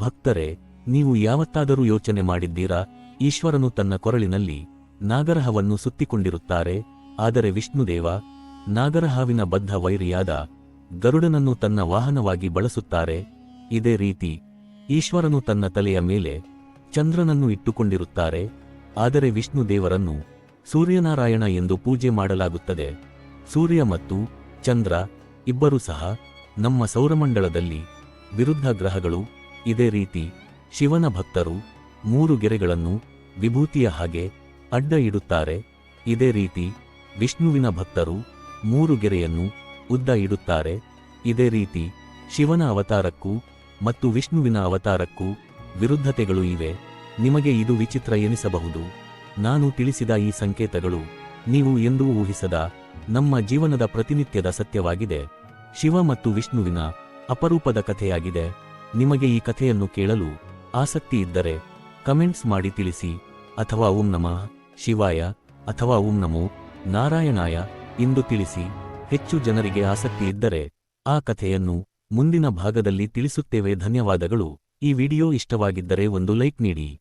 ಭಕ್ತರೆ, ನೀವು ಯಾವತ್ತಾದರೂ ಯೋಚನೆ ಮಾಡಿದ್ದೀರಾ? ಈಶ್ವರನು ತನ್ನ ಕೊರಳಿನಲ್ಲಿ ನಾಗರಹವನ್ನು ಸುತ್ತಿಕೊಂಡಿರುತ್ತಾರೆ. ಆದರೆ ವಿಷ್ಣುದೇವ, ನಾಗರಹಾವಿನ ಬದ್ಧ ವೈರಿಯಾದ ಗರುಡನನ್ನು ತನ್ನ ವಾಹನವಾಗಿ ಬಳಸುತ್ತಾರೆ. ಇದೇ ರೀತಿ ಈಶ್ವರನು ತನ್ನ ತಲೆಯ ಮೇಲೆ ಚಂದ್ರನನ್ನು ಇಟ್ಟುಕೊಂಡಿರುತ್ತಾರೆ. ಆದರೆ ವಿಷ್ಣು ದೇವರನ್ನು ಸೂರ್ಯನಾರಾಯಣ ಎಂದು ಪೂಜೆ ಮಾಡಲಾಗುತ್ತದೆ. ಸೂರ್ಯ ಮತ್ತು ಚಂದ್ರ ಇಬ್ಬರೂ ಸಹ ನಮ್ಮ ಸೌರಮಂಡಲದಲ್ಲಿ ವಿರುದ್ಧ ಗ್ರಹಗಳು. ಇದೇ ರೀತಿ ಶಿವನ ಭಕ್ತರು ಮೂರು ಗೆರೆಗಳನ್ನು ವಿಭೂತಿಯ ಹಾಗೆ ಅಡ್ಡ ಇಡುತ್ತಾರೆ. ಇದೇ ರೀತಿ ವಿಷ್ಣುವಿನ ಭಕ್ತರು ಮೂರು ಗೆರೆಯನ್ನು ಉದ್ದ ಇಡುತ್ತಾರೆ. ಇದೇ ರೀತಿ ಶಿವನ ಅವತಾರಕ್ಕೂ ಮತ್ತು ವಿಷ್ಣುವಿನ ಅವತಾರಕ್ಕೂ ವಿರುದ್ಧತೆಗಳು ಇವೆ. ನಿಮಗೆ ಇದು ವಿಚಿತ್ರ ಎನಿಸಬಹುದು. ನಾನು ತಿಳಿಸಿದ ಈ ಸಂಕೇತಗಳು ನೀವು ಎಂದೂ ಊಹಿಸದ ನಮ್ಮ ಜೀವನದ ಪ್ರತಿನಿತ್ಯದ ಸತ್ಯವಾಗಿದೆ. ಶಿವ ಮತ್ತು ವಿಷ್ಣುವಿನ ಅಪರೂಪದ ಕಥೆಯಾಗಿದೆ. ನಿಮಗೆ ಈ ಕಥೆಯನ್ನು ಕೇಳಲು ಆಸಕ್ತಿ ಇದ್ದರೆ ಕಮೆಂಟ್ಸ್ ಮಾಡಿ ತಿಳಿಸಿ. ಅಥವಾ ಓಂ ನಮಃ, ಶಿವಾಯ, ಅಥವಾ ಓಂ ನಮೋ ನಾರಾಯಣಾಯ ಎಂದು ತಿಳಿಸಿ. ಹೆಚ್ಚು ಜನರಿಗೆ ಆಸಕ್ತಿ ಇದ್ದರೆ ಆ ಕಥೆಯನ್ನು ಮುಂದಿನ ಭಾಗದಲ್ಲಿ ತಿಳಿಸುತ್ತೇವೆ. ಧನ್ಯವಾದಗಳು. ಈ ವಿಡಿಯೋ ಇಷ್ಟವಾಗಿದ್ದರೆ ಒಂದು ಲೈಕ್ ನೀಡಿ.